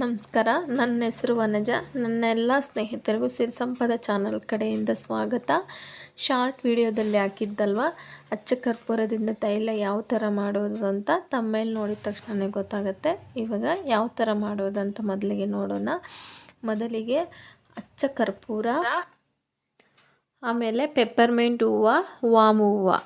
ನಮಸ್ಕಾರ. ನನ್ನ ಹೆಸರು ವನಜ. ನನ್ನ ಎಲ್ಲ ಸ್ನೇಹಿತರಿಗೂ ಸಿರಿ ಸಂಪದ ಚಾನಲ್ ಕಡೆಯಿಂದ ಸ್ವಾಗತ. ಶಾರ್ಟ್ ವಿಡಿಯೋದಲ್ಲಿ ಹಾಕಿದ್ದಲ್ವ? ಅಚ್ಚ ಕರ್ಪೂರದಿಂದ ತೈಲ ಯಾವ ಥರ ಮಾಡೋದು ಅಂತ ತಮ್ಮೇಲೆ ನೋಡಿದ ತಕ್ಷಣವೇ ಗೊತ್ತಾಗುತ್ತೆ. ಇವಾಗ ಯಾವ ಥರ ಮಾಡೋದು ಅಂತ ಮೊದಲಿಗೆ ನೋಡೋಣ. ಮೊದಲಿಗೆ ಅಚ್ಚ ಕರ್ಪೂರ, ಆಮೇಲೆ ಪೆಪ್ಪರ್ಮೆಂಟ್ ಹೂವು ವಾಮು ಹೂವು.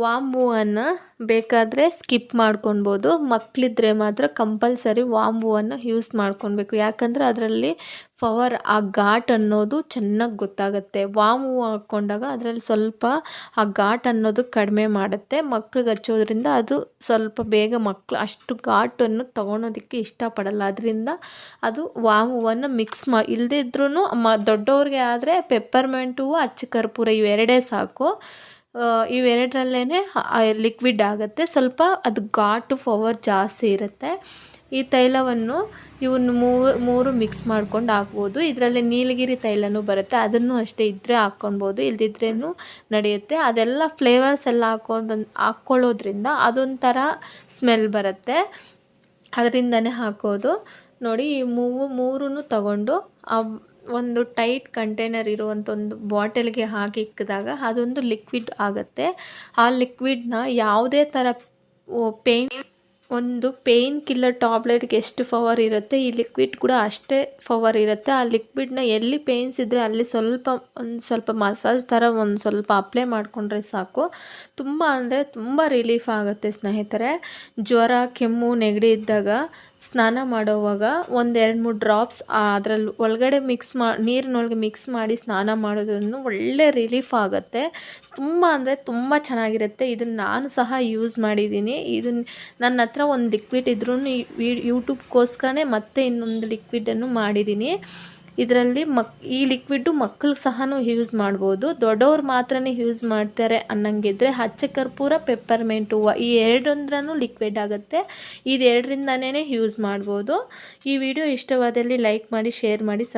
ವಾಮ್ ಹೂವನ್ನು ಬೇಕಾದರೆ ಸ್ಕಿಪ್ ಮಾಡ್ಕೊಳ್ಬೋದು. ಮಕ್ಕಳಿದ್ರೆ ಮಾತ್ರ ಕಂಪಲ್ಸರಿ ವಾಮ್ ಹೂವನ್ನು ಯೂಸ್ ಮಾಡ್ಕೊಳ್ಬೇಕು. ಯಾಕಂದರೆ ಅದರಲ್ಲಿ ಪವರ್ ಆ ಘಾಟ್ ಅನ್ನೋದು ಚೆನ್ನಾಗಿ ಗೊತ್ತಾಗುತ್ತೆ. ವಾಮ್ ಹೂವು ಹಾಕ್ಕೊಂಡಾಗ ಅದರಲ್ಲಿ ಸ್ವಲ್ಪ ಆ ಘಾಟ್ ಅನ್ನೋದು ಕಡಿಮೆ ಮಾಡುತ್ತೆ. ಮಕ್ಳಿಗೆ ಹಚ್ಚೋದ್ರಿಂದ ಅದು ಸ್ವಲ್ಪ ಬೇಗ ಮಕ್ಕಳು ಅಷ್ಟು ಘಾಟನ್ನು ತೊಗೊಳೋದಕ್ಕೆ ಇಷ್ಟಪಡಲ್ಲ. ಅದರಿಂದ ಅದು ವಾಮ್ ಹೂವನ್ನು ಮಿಕ್ಸ್ ಮಾಡಿ ಇಲ್ಲದಿದ್ರೂ ಮ ದೊಡ್ಡವ್ರಿಗೆ ಆದರೆ ಪೆಪ್ಪರ್ಮೆಂಟ್ ಹೂವು ಅಚ್ಚ ಕರ್ಪೂರ ಇವೆರಡೇ ಸಾಕು. ಇವೆರಡರಲ್ಲೇ ಲಿಕ್ವಿಡ್ ಆಗುತ್ತೆ. ಸ್ವಲ್ಪ ಅದು ಘಾಟು ಪವರ್ ಜಾಸ್ತಿ ಇರುತ್ತೆ. ಈ ತೈಲವನ್ನು ಇವನ್ನು ಮೂರು ಮೂರು ಮಿಕ್ಸ್ ಮಾಡ್ಕೊಂಡು ಹಾಕ್ಬೋದು. ಇದರಲ್ಲಿ ನೀಲಗಿರಿ ತೈಲನೂ ಬರುತ್ತೆ. ಅದನ್ನು ಅಷ್ಟೇ ಇದ್ದರೆ ಹಾಕ್ಕೊಳ್ಬೋದು. ಇಲ್ದಿದ್ರೂ ನಡೆಯುತ್ತೆ. ಅದೆಲ್ಲ ಫ್ಲೇವರ್ಸ್ ಎಲ್ಲ ಹಾಕೊಂಡು, ಹಾಕ್ಕೊಳ್ಳೋದ್ರಿಂದ ಅದೊಂಥರ ಸ್ಮೆಲ್ ಬರುತ್ತೆ. ಅದರಿಂದನೇ ಹಾಕೋದು. ನೋಡಿ, ಈ ಮೂವು ಮೂರೂ ತಗೊಂಡು ಒಂದು ಟೈಟ್ ಕಂಟೈನರ್ ಇರುವಂಥ ಒಂದು ಬಾಟಲ್ಗೆ ಹಾಕಿ ಇಕ್ಕಿದಾಗ ಅದೊಂದು ಲಿಕ್ವಿಡ್ ಆಗುತ್ತೆ. ಆ ಲಿಕ್ವಿಡ್ನ ಯಾವುದೇ ಥರ ಪೇಯ್ನ್ ಒಂದು ಪೇಯ್ನ್ ಕಿಲ್ಲರ್ ಟಾಬ್ಲೆಟ್ಗೆ ಎಷ್ಟು ಪವರ್ ಇರುತ್ತೆ, ಈ ಲಿಕ್ವಿಡ್ ಕೂಡ ಅಷ್ಟೇ ಪವರ್ ಇರುತ್ತೆ. ಆ ಲಿಕ್ವಿಡ್ನ ಎಲ್ಲಿ ಪೇಯ್ನ್ಸ್ ಇದ್ದರೆ ಅಲ್ಲಿ ಸ್ವಲ್ಪ, ಒಂದು ಸ್ವಲ್ಪ ಮಸಾಜ್ ಥರ ಒಂದು ಸ್ವಲ್ಪ ಅಪ್ಲೈ ಮಾಡಿಕೊಂಡ್ರೆ ಸಾಕು. ತುಂಬ ಅಂದರೆ ತುಂಬ ರಿಲೀಫ್ ಆಗುತ್ತೆ ಸ್ನೇಹಿತರೆ. ಜ್ವರ, ಕೆಮ್ಮು, ನೆಗಡಿ ಇದ್ದಾಗ ಸ್ನಾನ ಮಾಡೋವಾಗ ಒಂದು ಎರಡು ಮೂರು ಡ್ರಾಪ್ಸ್ ಅದರಲ್ಲಿ ಒಳಗಡೆ ಮಿಕ್ಸ್ ಮಾ, ನೀರಿನೊಳಗೆ ಮಿಕ್ಸ್ ಮಾಡಿ ಸ್ನಾನ ಮಾಡೋದ್ರೂ ಒಳ್ಳೆ ರಿಲೀಫ್ ಆಗುತ್ತೆ. ತುಂಬ ಅಂದರೆ ತುಂಬ ಚೆನ್ನಾಗಿರುತ್ತೆ. ಇದನ್ನು ನಾನು ಸಹ ಯೂಸ್ ಮಾಡಿದ್ದೀನಿ. ಇದನ್ನು ನನ್ನ ಹತ್ರ ಒಂದು ಲಿಕ್ವಿಡ್ ಇದ್ರೂ ಯೂಟ್ಯೂಬ್ಗೋಸ್ಕರನೇ ಮತ್ತೆ ಇನ್ನೊಂದು ಲಿಕ್ವಿಡನ್ನು ಮಾಡಿದ್ದೀನಿ. ಇದರಲ್ಲಿ ಮಕ್, ಈ ಲಿಕ್ವಿಡ್ಡು ಮಕ್ಕಳಿಗೆ ಸಹ ಯೂಸ್ ಮಾಡ್ಬೋದು. ದೊಡ್ಡವ್ರು ಮಾತ್ರನೇ ಯೂಸ್ ಮಾಡ್ತಾರೆ ಅನ್ನಂಗಿದ್ರೆ ಹಚ್ಚ ಕರ್ಪೂರ ಪೆಪ್ಪರ್ಮೆಂಟ್ ಹೂವು, ಈ ಎರಡೊಂದ್ರೂ ಲಿಕ್ವಿಡ್ ಆಗುತ್ತೆ. ಇದೆರಡರಿಂದನೇ ಯೂಸ್ ಮಾಡ್ಬೋದು. ಈ ವಿಡಿಯೋ ಇಷ್ಟವಾದಲ್ಲಿ ಲೈಕ್ ಮಾಡಿ ಶೇರ್ ಮಾಡಿ ಸಬ್